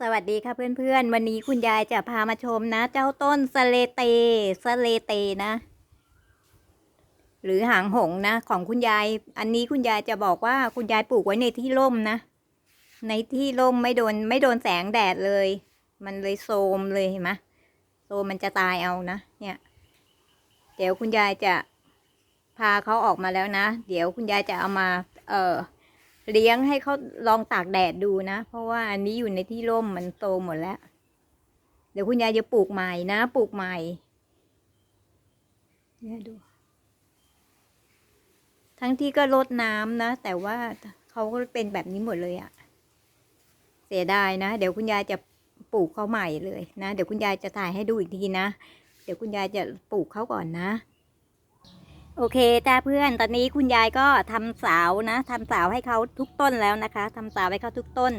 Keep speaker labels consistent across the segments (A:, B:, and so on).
A: สวัสดีค่ะเพื่อนๆ วันนี้คุณยายจะพามาชมนะ เจ้าต้นสเลเตสเลเตนะ หรือหางหงนะ ของคุณยาย อันนี้คุณยายจะบอกว่าคุณยายปลูกไว้ในที่ร่มนะ ในที่ร่มไม่โดนไม่โดนแสงแดดเลย มันเลยโทรมเลยเห็นไหมโทรมมันจะตายเอานะ เนี่ย เดี๋ยวคุณยายจะพาเขาออกมาแล้วนะ เดี๋ยวคุณยายจะเอามา เอ่อ เลี้ยงให้เขาลองตากแดดดูนะ เพราะว่าอันนี้อยู่ในที่ร่มมันโตหมดแล้ว เดี๋ยวคุณยายจะปลูกใหม่นะ ปลูกใหม่เนี่ยดู ทั้งที่ก็รดน้ำนะ แต่ว่าเขาก็เป็นแบบนี้หมดเลยอะเสียดายนะ เดี๋ยวคุณยายจะปลูกเขาใหม่เลยนะ เดี๋ยวคุณยายจะถ่ายให้ดูอีกทีนะ เดี๋ยวคุณยายจะปลูกเขาก่อนนะ โอเคจ้าเพื่อนตอนนี้คุณยายก็ทำเสาวนะทำเสาวให้เขาทุกต้นแล้วนะคะทำเสาวให้เขาทุกต้น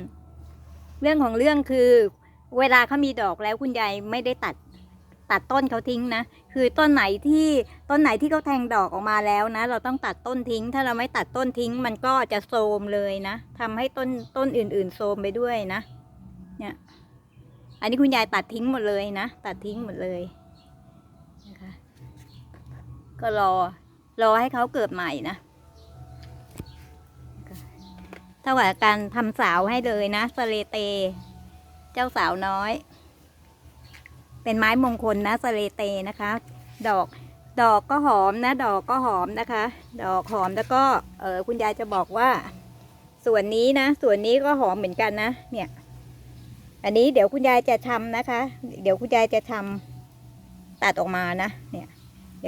A: เรื่องของเรื่องคือ เวลาเขามีดอกแล้วคุณยายไม่ได้ตัดตัดต้นเขาทิ้งนะ คือต้นไหนที่ต้นไหนที่เขาแทงดอกออกมาแล้วนะ เราต้องตัดต้นทิ้ง ถ้าเราไม่ตัดต้นทิ้ง มันก็จะโทรมเลยนะทำให้ต้นต้นอื่น ๆ โทรมไปด้วยนะ เนี่ย อันนี้คุณยายตัดทิ้งหมดเลยนะ ตัดทิ้งหมดเลยนะคะ ก็รอ รอให้เขาเกิดใหม่นะเท่ากับการทำสาวให้เลยนะสเลเต เจ้าสาวน้อย เป็นไม้มงคลนะสเลเตนะคะ ดอกดอกก็หอมนะ ดอกก็หอมนะคะ ดอกหอมแล้วก็เออคุณยายจะบอกว่า ส่วนนี้นะ ส่วนนี้ก็หอมเหมือนกันนะ เนี่ย อันนี้เดี๋ยวคุณยายจะทำนะคะ เดี๋ยวคุณยายจะทำตัดออกมานะ เนี่ย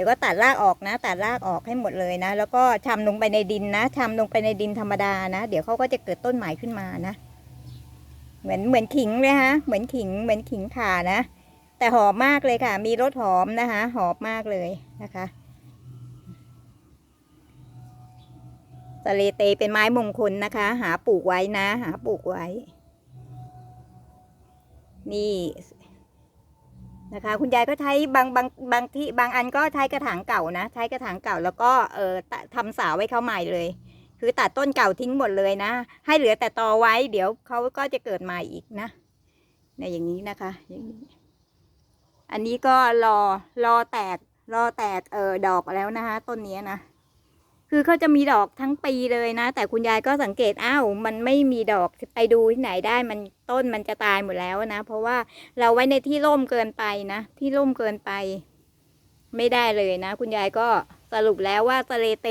A: ดี๋ยวก็ตัดรากออกนะ ตัดรากออกให้หมดเลยนะ แล้วก็ชำลงไปในดินนะชำลงไปในดินธรรมดานะ เดี๋ยวเขาก็จะเกิดต้นใหม่ขึ้นมานะ เหมือนเหมือนขิงเลยฮะ เหมือนขิง เหมือนขิงข่านะ แต่หอมมากเลยค่ะ มีรสหอมนะคะ หอมมากเลยนะคะสเลเตเป็นไม้มงคลนะคะ หาปลูกไว้นะ หาปลูกไว้ นี่ นะคะ คุณยายก็ใช้บางบางบางที่บางอันก็ใช้กระถางเก่านะ ใช้กระถางเก่าแล้วก็เออทำสาวไว้เขาใหม่เลย คือตัดต้นเก่าทิ้งหมดเลยนะ ให้เหลือแต่ตอไว้ เดี๋ยวเขาก็จะเกิดใหม่อีกนะในอย่างนี้นะคะอย่างนี้อันนี้ก็รอรอแตกรอแตกเออดอกแล้วนะคะ ต้นนี้นะ คือเขาจะมีดอกทั้งปีเลยนะ แต่คุณยายก็สังเกตอ้าวมันไม่มีดอกไปดูที่ไหนได้มันต้นมันจะตายหมดแล้วนะ เพราะว่าเราไว้ในที่ร่มเกินไปนะ ที่ร่มเกินไป ไม่ได้เลยนะ คุณยายก็สรุปแล้วว่าสเลเต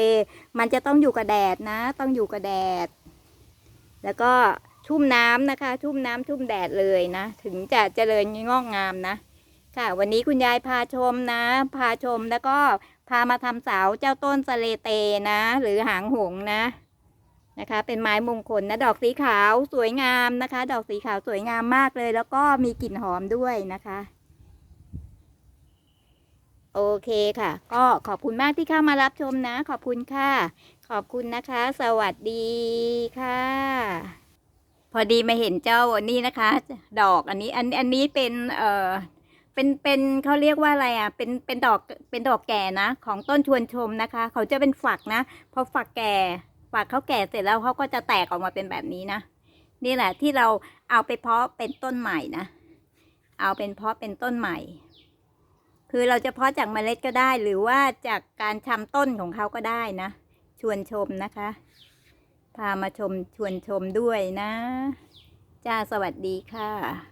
A: มันจะต้องอยู่กับแดดนะ ต้องอยู่กับแดด แล้วก็ชุ่มน้ำนะคะ ชุ่มน้ำชุ่มแดดเลยนะ ถึงจะเจริญงอกงามนะ ค่ะ วันนี้คุณยายพาชมนะ พาชมแล้วก็ พามาทำเสาเจ้าต้นสเลเตนะ หรือหางหงนะนะคะ เป็นไม้มงคลนะดอกสีขาวสวยงามนะคะ ดอกสีขาวสวยงามมากเลย แล้วก็มีกลิ่นหอมด้วยนะคะ โอเคค่ะ ก็ขอบคุณมากที่เข้ามารับชมนะ ขอบคุณค่ะ ขอบคุณนะคะ สวัสดีค่ะ พอดีมาเห็นเจ้าอันนี้นะคะ ดอกอันนี้อันอันนี้เป็นเอ่อ เป็นเป็นเขาเรียกว่าอะไรอะ เป็นเป็นดอกเป็นดอกแก่นะ ของต้นชวนชมนะคะ เขาจะเป็นฝักนะพอฝักแก่ฝักเขาแก่เสร็จแล้วเขาก็จะแตกออกมาเป็นแบบนี้นะนี่แหละที่เราเอาไปเพาะเป็นต้นใหม่นะ เอาเป็นเพาะเป็นต้นใหม่ คือเราจะเพาะจากเมล็ดก็ได้ หรือว่าจากการชำต้นของเขาก็ได้นะ ชวนชมนะคะ พามาชมชวนชมด้วยนะ จ้าสวัสดีค่ะ